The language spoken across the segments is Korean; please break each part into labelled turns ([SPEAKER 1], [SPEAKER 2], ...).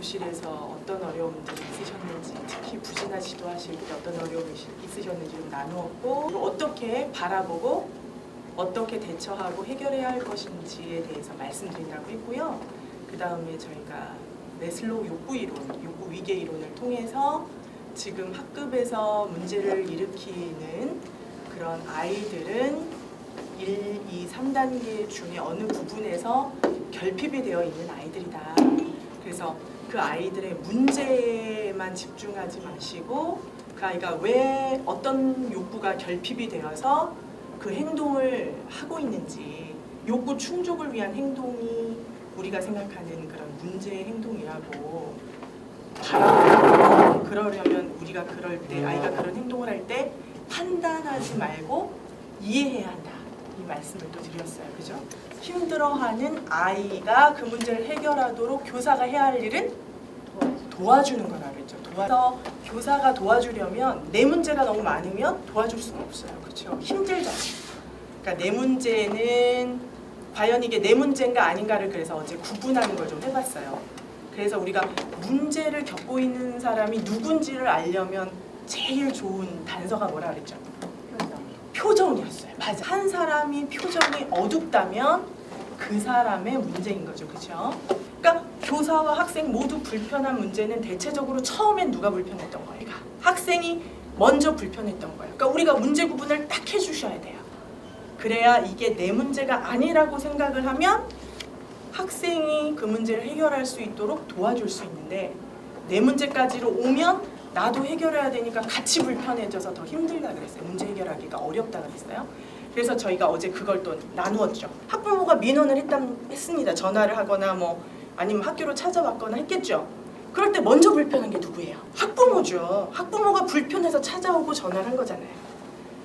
[SPEAKER 1] 교실에서 어떤 어려움들이 있으셨는지 특히 부진화 지도하실 때 어떤 어려움이 있으셨는지 좀 나누었고 어떻게 바라보고 어떻게 대처하고 해결해야 할 것인지에 대해서 말씀드린다고 했고요. 그 다음에 저희가 메슬로우 욕구 이론, 욕구 위계 이론을 통해서 지금 학급에서 문제를 일으키는 그런 아이들은 1, 2, 3단계 중에 어느 부분에서 결핍이 되어 있는 아이들이다. 그래서 그 아이들의 문제에만 집중하지 마시고 그 아이가 왜 어떤 욕구가 결핍이 되어서 그 행동을 하고 있는지 욕구 충족을 위한 행동이 우리가 생각하는 그런 문제의 행동이라고 바라보고 그러려면 우리가 그럴 때 아이가 그런 행동을 할 때 판단하지 말고 이해해야 한다 이 말씀을 또 드렸어요. 그죠? 힘들어하는 아이가 그 문제를 해결하도록 교사가 해야 할 일은 도와주는 거라 그랬죠. 도와서 교사가 도와주려면 내 문제가 너무 많으면 도와줄 수가 없어요. 그렇죠 힘들잖아요 그러니까 내 문제는 과연 이게 내 문제인가 아닌가를 그래서 어제 구분하는 걸 좀 해봤어요. 그래서 우리가 문제를 겪고 있는 사람이 누군지를 알려면 제일 좋은 단서가 뭐라 그랬죠? 표정이었어요. 맞아. 한 사람이 표정이 어둡다면 그 사람의 문제인 거죠. 그렇죠? 그러니까 교사와 학생 모두 불편한 문제는 대체적으로 처음엔 누가 불편했던 거예요? 그러니까 학생이 먼저 불편했던 거예요. 그러니까 우리가 문제 구분을 딱 해주셔야 돼요. 그래야 이게 내 문제가 아니라고 생각을 하면 학생이 그 문제를 해결할 수 있도록 도와줄 수 있는데 내 문제까지로 오면 나도 해결해야 되니까 같이 불편해져서 더 힘들다 그랬어요. 문제 해결하기가 어렵다 그랬어요. 그래서 저희가 어제 그걸 또 나누었죠. 학부모가 민원을 했다, 했습니다. 전화를 하거나 뭐 아니면 학교로 찾아왔거나 했겠죠. 그럴 때 먼저 불편한 게 누구예요? 학부모죠. 학부모가 불편해서 찾아오고 전화를 한 거잖아요.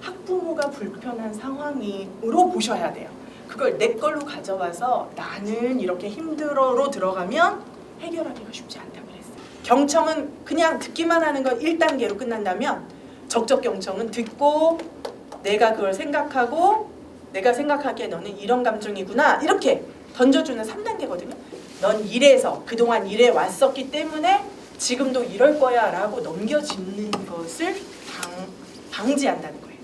[SPEAKER 1] 학부모가 불편한 상황으로 보셔야 돼요. 그걸 내 걸로 가져와서 나는 이렇게 힘들어로 들어가면 해결하기가 쉽지 않다. 경청은 그냥 듣기만 하는 건 1단계로 끝난다면 적적 경청은 듣고 내가 그걸 생각하고 내가 생각하기에 너는 이런 감정이구나 이렇게 던져주는 3단계거든요. 넌 이래서 그동안 이래 왔었기 때문에 지금도 이럴 거야 라고 넘겨짚는 것을 방, 방지한다는 거예요.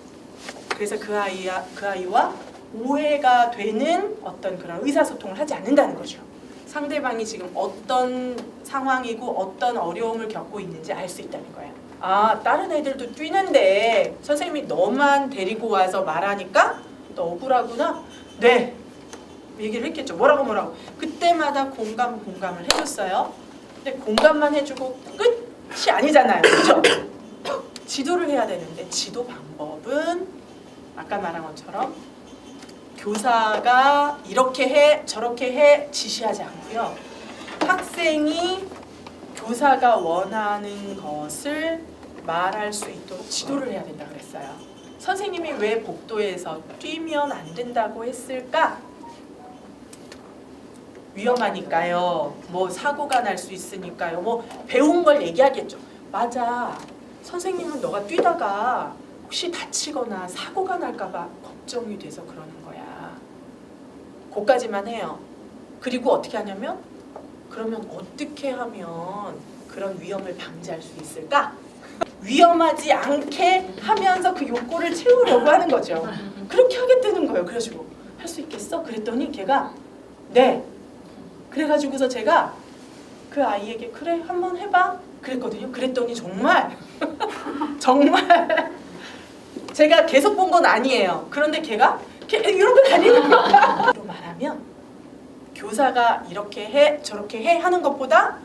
[SPEAKER 1] 그래서 그 아이와 그 아이와 오해가 되는 어떤 그런 의사소통을 하지 않는다는 거죠. 상대방이 지금 어떤 상황이고 어떤 어려움을 겪고 있는지 알 수 있다는 거예요. 아 다른 애들도 뛰는데 선생님이 너만 데리고 와서 말하니까 너 억울하구나. 네 얘기를 했겠죠. 뭐라고 뭐라고. 그때마다 공감 공감을 해줬어요. 근데 공감만 해주고 끝이 아니잖아요. 그렇죠? 지도를 해야 되는데 지도 방법은 아까 말한 것처럼 교사가 이렇게 해 저렇게 해 지시하지 않고요. 학생이 교사가 원하는 것을 말할 수 있도록 지도를 해야 된다 그랬어요. 선생님이 왜 복도에서 뛰면 안 된다고 했을까? 위험하니까요. 뭐 사고가 날 수 있으니까요. 뭐 배운 걸 얘기하겠죠. 맞아. 선생님은 너가 뛰다가 혹시 다치거나 사고가 날까봐 걱정이 돼서 그러는 거야. 거까지만 해요. 그리고 어떻게 하냐면 그러면 어떻게 하면 그런 위험을 방지할 수 있을까? 위험하지 않게 하면서 그 욕구를 채우려고 하는 거죠. 그렇게 하겠다는 거예요. 그래가지고 할 수 있겠어? 그랬더니 걔가 네. 그래가지고서 제가 그 아이에게 그래 한번 해봐 그랬거든요. 그랬더니 정말 정말 제가 계속 본 건 아니에요. 그런데 걔가 걔 이러고 다니는 거야. 로 말하면 교사가 이렇게 해 저렇게 해 하는 것보다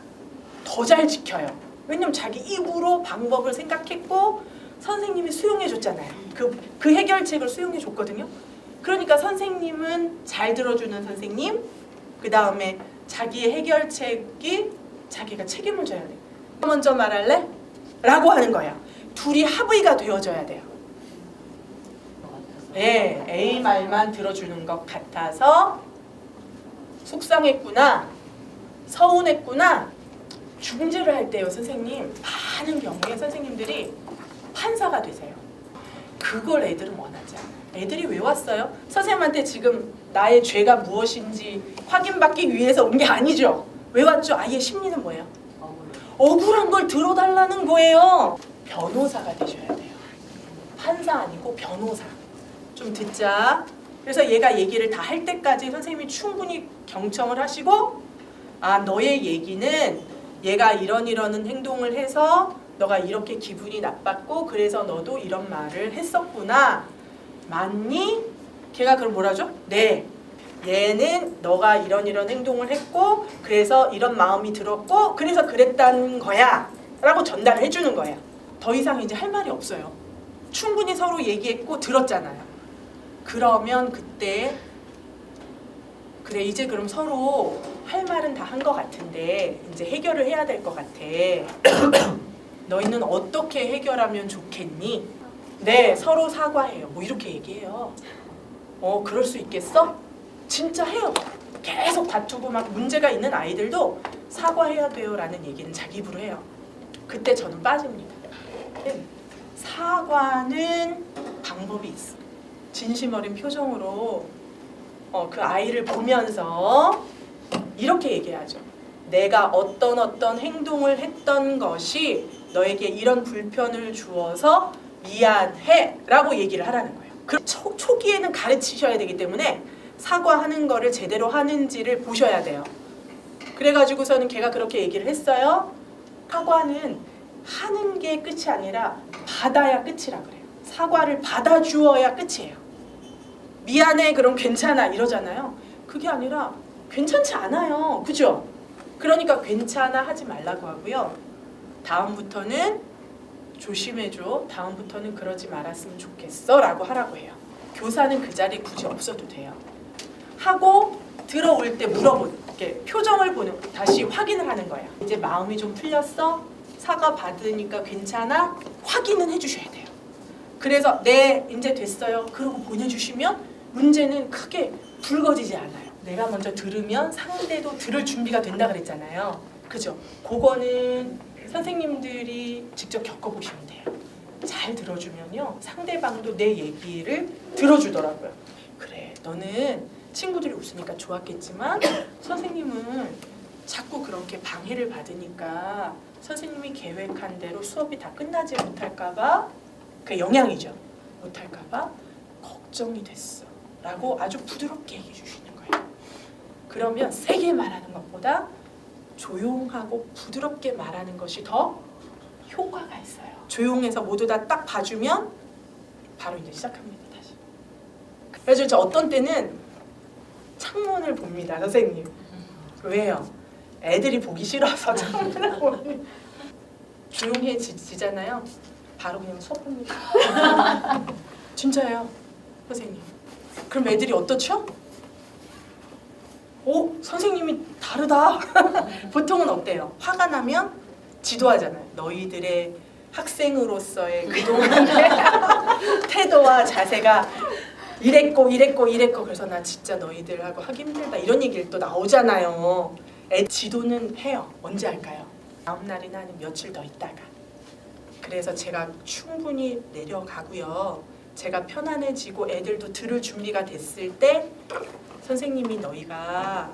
[SPEAKER 1] 더 잘 지켜요. 왜냐면 자기 입으로 방법을 생각했고 선생님이 수용해 줬잖아요. 그, 그 해결책을 수용해 줬거든요. 그러니까 선생님은 잘 들어주는 선생님, 그 다음에 자기의 해결책이 자기가 책임을 져야 돼. 먼저 말할래? 라고 하는 거야. 둘이 합의가 되어져야 돼요. 네, A 말만 들어주는 것 같아서 속상했구나, 서운했구나, 중재를 할 때요, 선생님. 많은 경우에 선생님들이 판사가 되세요. 그걸 애들은 원하지 않아요. 애들이 왜 왔어요? 선생님한테 지금 나의 죄가 무엇인지 확인받기 위해서 온 게 아니죠. 왜 왔죠? 아이의 심리는 뭐예요? 억울한 걸 들어달라는 거예요. 변호사가 되셔야 돼요. 판사 아니고 변호사. 좀 듣자. 그래서 얘가 얘기를 다 할 때까지 선생님이 충분히 경청을 하시고 아 너의 얘기는 얘가 이런 이런 행동을 해서 너가 이렇게 기분이 나빴고 그래서 너도 이런 말을 했었구나. 맞니? 걔가 그럼 뭐라죠? 네. 얘는 너가 이런 이런 행동을 했고 그래서 이런 마음이 들었고 그래서 그랬다는 거야 라고 전달을 해주는 거예요 더 이상 이제 할 말이 없어요 충분히 서로 얘기했고 들었잖아요 그러면 그때 그래 이제 그럼 서로 할 말은 다 한 것 같은데 이제 해결을 해야 될 것 같아 너희는 어떻게 해결하면 좋겠니? 네 서로 사과해요 뭐 이렇게 얘기해요 어 그럴 수 있겠어? 진짜 해요. 계속 다투고 막 문제가 있는 아이들도 사과해야 돼요라는 얘기는 자기 입으로 해요. 그때 저는 빠집니다. 네. 사과는 방법이 있어. 진심 어린 표정으로 어, 그 아이를 보면서 이렇게 얘기하죠. 내가 어떤 어떤 행동을 했던 것이 너에게 이런 불편을 주어서 미안해라고 얘기를 하라는 거예요. 그 초, 초기에는 가르치셔야 되기 때문에 사과하는 거를 제대로 하는지를 보셔야 돼요. 그래가지고서는 걔가 그렇게 얘기를 했어요. 사과는 하는 게 끝이 아니라 받아야 끝이라 그래요. 사과를 받아주어야 끝이에요. 미안해 그럼 괜찮아 이러잖아요. 그게 아니라 괜찮지 않아요. 그죠? 그러니까 괜찮아 하지 말라고 하고요. 다음부터는 조심해줘. 다음부터는 그러지 말았으면 좋겠어. 라고 하라고 해요. 교사는 그 자리에 굳이 없어도 돼요. 하고 들어올 때 물어보게 표정을 보는 다시 확인을 하는 거예요. 이제 마음이 좀 풀렸어? 사과 받으니까 괜찮아? 확인은 해주셔야 돼요. 그래서 네 이제 됐어요. 그러고 보내주시면 문제는 크게 불거지지 않아요. 내가 먼저 들으면 상대도 들을 준비가 된다 그랬잖아요. 그죠? 그거는 선생님들이 직접 겪어보시면 돼요. 잘 들어주면요 상대방도 내 얘기를 들어주더라고요. 그래 너는 친구들이 웃으니까 좋았겠지만 선생님은 자꾸 그렇게 방해를 받으니까 선생님이 계획한 대로 수업이 다 끝나지 못할까봐 그 영향이죠. 못할까봐 걱정이 됐어. 라고 아주 부드럽게 얘기해 주시는 거예요. 그러면 세게 말하는 것보다 조용하고 부드럽게 말하는 것이 더 효과가 있어요. 조용해서 모두 다 딱 봐주면 바로 이제 시작합니다. 다시. 그래서 저 어떤 때는 창문을 봅니다, 선생님. 왜요? 애들이 보기 싫어서 창문을 보니 조용해지잖아요. 바로 그냥 수업합니다. 진짜예요, 선생님. 그럼 애들이 어떻죠? 오, 선생님이 다르다. 보통은 어때요? 화가 나면 지도하잖아요. 너희들의 학생으로서의 그동안의 태도와 자세가 이랬고 이랬고 이랬고 그래서 나 진짜 너희들하고 하기 힘들다 이런 얘기를 또 나오잖아요. 애 지도는 해요. 언제 할까요? 다음 날이나 아니면 며칠 더 있다가. 그래서 제가 충분히 내려가고요. 제가 편안해지고 애들도 들을 준비가 됐을 때 선생님이 너희가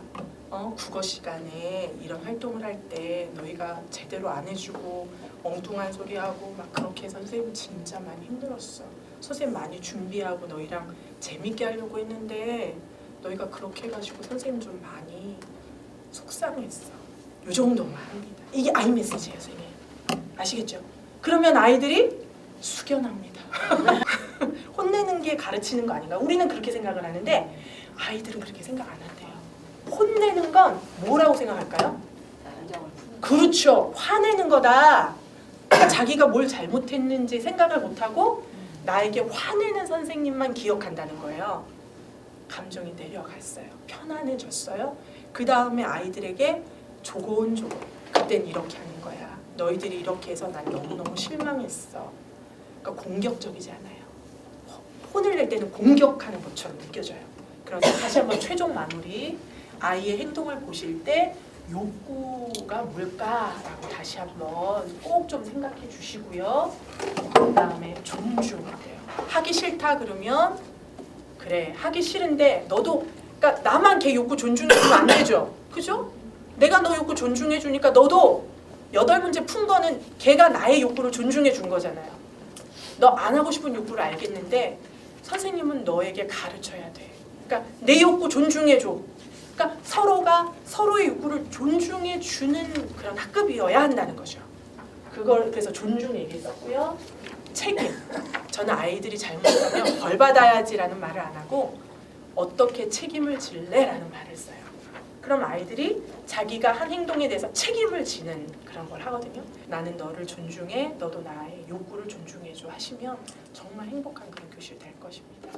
[SPEAKER 1] 어, 국어 시간에 이런 활동을 할 때 너희가 제대로 안 해주고 엉뚱한 소리 하고 막 그렇게 해서 선생님 진짜 많이 힘들었어. 선생님 많이 준비하고 너희랑 재밌게 하려고 했는데 너희가 그렇게 해가지고 선생님 좀 많이 속상했어. 요 정도만 합니다. 이게 아이 메시지예요, 선생님. 아시겠죠? 그러면 아이들이 숙연합니다. 혼내는 게 가르치는 거 아닌가? 우리는 그렇게 생각을 하는데 아이들은 그렇게 생각 안 한대요. 혼내는 건 뭐라고 생각할까요? 그렇죠. 화내는 거다. 그러니까 자기가 뭘 잘못했는지 생각을 못하고 나에게 화내는 선생님만 기억한다는 거예요. 감정이 내려갔어요. 편안해졌어요. 그 다음에 아이들에게 조곤조곤 그땐 이렇게 하는 거야. 너희들이 이렇게 해서 난 너무너무 실망했어. 그러니까 공격적이지 않아요. 혼을 낼 때는 공격하는 것처럼 느껴져요. 그런데 다시 한번 최종 마무리. 아이의 행동을 보실 때 욕구가 뭘까라고 다시 한번 꼭 좀 생각해 주시고요. 그 다음에 존중해야 돼요. 하기 싫다 그러면 그래 하기 싫은데 너도 그러니까 나만 걔 욕구 존중해주면 안 되죠. 그죠? 내가 너 욕구 존중해 주니까 너도 여덟 문제 푼 거는 걔가 나의 욕구를 존중해 준 거잖아요. 너 안 하고 싶은 욕구를 알겠는데 선생님은 너에게 가르쳐야 돼. 그러니까 내 욕구 존중해 줘. 그러니까 서로가 서로의 욕구를 존중해 주는 그런 학급이어야 한다는 거죠. 그걸 그래서 존중 얘기했었고요. 책임. 저는 아이들이 잘못하면 벌 받아야지라는 말을 안 하고 어떻게 책임을 질래라는 말을 써요. 그럼 아이들이 자기가 한 행동에 대해서 책임을 지는 그런 걸 하거든요. 나는 너를 존중해, 너도 나의 욕구를 존중해줘 하시면 정말 행복한 그런 교실 될 것입니다.